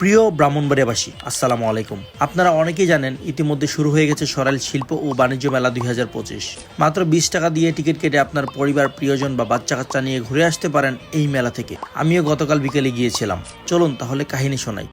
প্রিয় ব্রাহ্মণবাড়িয়াবাসী, আসসালামু আলাইকুম। আপনারা অনেকেই জানেন, ইতিমধ্যে শুরু হয়ে গেছে সরাইল শিল্প ও বাণিজ্য মেলা দুই হাজার পঁচিশ। মাত্র বিশ টাকা দিয়ে টিকিট কেটে আপনার পরিবার, প্রিয়জন বা বাচ্চা কাচ্চা নিয়ে ঘুরে আসতে পারেন এই মেলা থেকে। আমিও গতকাল বিকেলে গিয়েছিলাম। চলুন তাহলে কাহিনী শোনাই।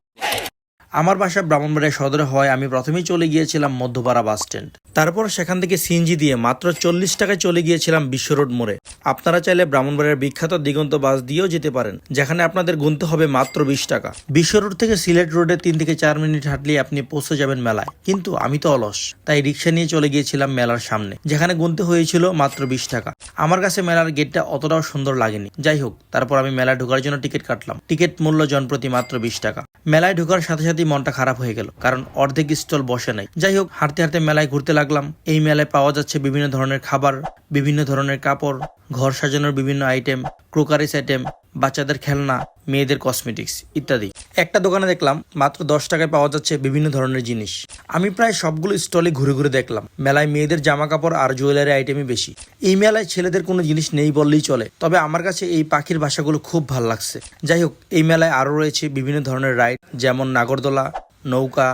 আমার বাসা ব্রাহ্মণবাড়িয়া সদরে হওয়ায় আমি প্রথমেই চলে গিয়েছিলাম মধ্যপাড়া বাস স্ট্যান্ড। তারপর সেখান থেকে সিএনজি দিয়ে মাত্র চল্লিশ টাকায় চলে গিয়েছিলাম বিশ্ব রোড মোড়ে। আপনারা চাইলে ব্রাহ্মণবাড়িয়ার বিখ্যাত দিগন্ত বাস দিয়েও যেতে পারেন, যেখানে আপনাদের গুনতে হবে মাত্র বিশ টাকা। বিশ্ব রোড থেকে সিলেট রোডে তিন থেকে চার মিনিট হাঁটলেই আপনি পৌঁছে যাবেন মেলায়। কিন্তু আমি তো অলস, তাই রিক্সা নিয়ে চলে গিয়েছিলাম মেলার সামনে, যেখানে গুনতে হয়েছিল মাত্র বিশ টাকা। আমার কাছে মেলার গেটটা অতটাও সুন্দর লাগেনি। যাই হোক, তারপর আমি মেলা ঢোকার জন্য টিকিট কাটলাম। টিকিট মূল্য জনপ্রতি মাত্র বিশ টাকা। মেলায় ঢোকার সাথে সাথেই মনটা খারাপ হয়ে গেল, কারণ অর্ধেক স্টল বসে নাই। যাই হোক, হাঁটতে হাঁটতে মেলায় ঘুরতে লাগলাম। এই মেলায় পাওয়া যাচ্ছে বিভিন্ন ধরনের খাবার, বিভিন্ন ধরনের কাপড়, ঘর সাজানোর বিভিন্ন আইটেম ক্রোকারিস আইটেম বাচ্চাদের খেলনা, মেয়েদের কসমেটিক্স ইত্যাদি। একটা দোকানে দেখলাম, মাত্র দশ টাকায় পাওয়া যাচ্ছে বিভিন্ন ধরনের জিনিস। আমি প্রায় সবগুলো স্টলে ঘুরে ঘুরে দেখলাম। মেলায় মেয়েদের জামা কাপড় আর জুয়েলারি আইটেমই বেশি। এই মেলায় ছেলেদের কোনো জিনিস নেই বললেই চলে। তবে আমার কাছে এই পাখির ভাষাগুলো খুব ভালো লাগছে। যাই হোক, এই মেলায় আরও রয়েছে বিভিন্ন ধরনের রাইড, যেমন নাগরদোলা, নৌকা,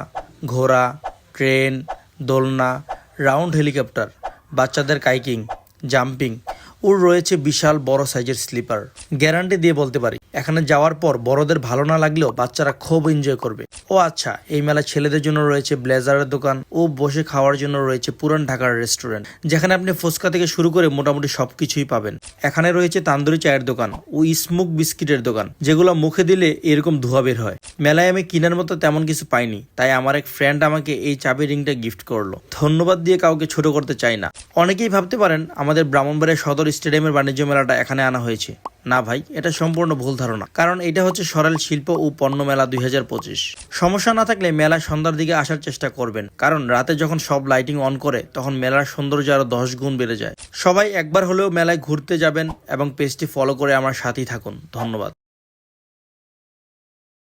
ঘোড়া, ট্রেন, দোলনা, রাউন্ড হেলিকপ্টার, বাচ্চাদের কাইকিং, জাম্পিং ওর রয়েছে বিশাল বড় সাইজের স্লিপার। গ্যারান্টি দিয়ে বলতে পারি, এখানে যাওয়ার পর বড়দের ভালো না লাগলেও বাচ্চারা খুব এনজয় করবে। ও আচ্ছা এই মেলা ছেলেদের জন্য রয়েছে ব্লেজারের দোকান ও বসে খাওয়ার জন্য রয়েছে পুরান ঢাকার রেস্টুরেন্ট, যেখানে আপনি ফুচকা থেকে শুরু করে মোটামুটি সবকিছুই পাবেন। এখানে রয়েছে তান্দুরি চায়ের দোকান ও স্মোক বিস্কিটের দোকান, যেগুলো মুখে দিলে এরকম ধোয়া বের হয়। মেলায় আমি কেনার মতো তেমন কিছু পাইনি, তাই আমার এক ফ্রেন্ড আমাকে এই চাবি রিংটা গিফট করল। ধন্যবাদ দিয়ে কাউকে ছোট করতে চাই না। অনেকেই ভাবতে পারেন আমাদের ব্রাহ্মণবাড়িয়া সদর স্টেডিয়ামের বাণিজ্য মেলাটা এখানে আনা হয়েছে। না ভাই, এটা সম্পূর্ণ ভুল ধারণা। কারণ এটা হচ্ছে সরাল শিল্প ও পণ্য মেলা দুই হাজার পঁচিশ। সমস্যা না থাকলে মেলা সন্ধ্যার দিকে আসার চেষ্টা করবেন। কারণ রাতে যখন সব লাইটিং অন করে, তখন মেলার সৌন্দর্য আরও দশ গুণ বেড়ে যায়। সবাই একবার হলেও মেলায় ঘুরতে যাবেন এবং পেজটি ফলো করে আমার সাথেই থাকুন। ধন্যবাদ।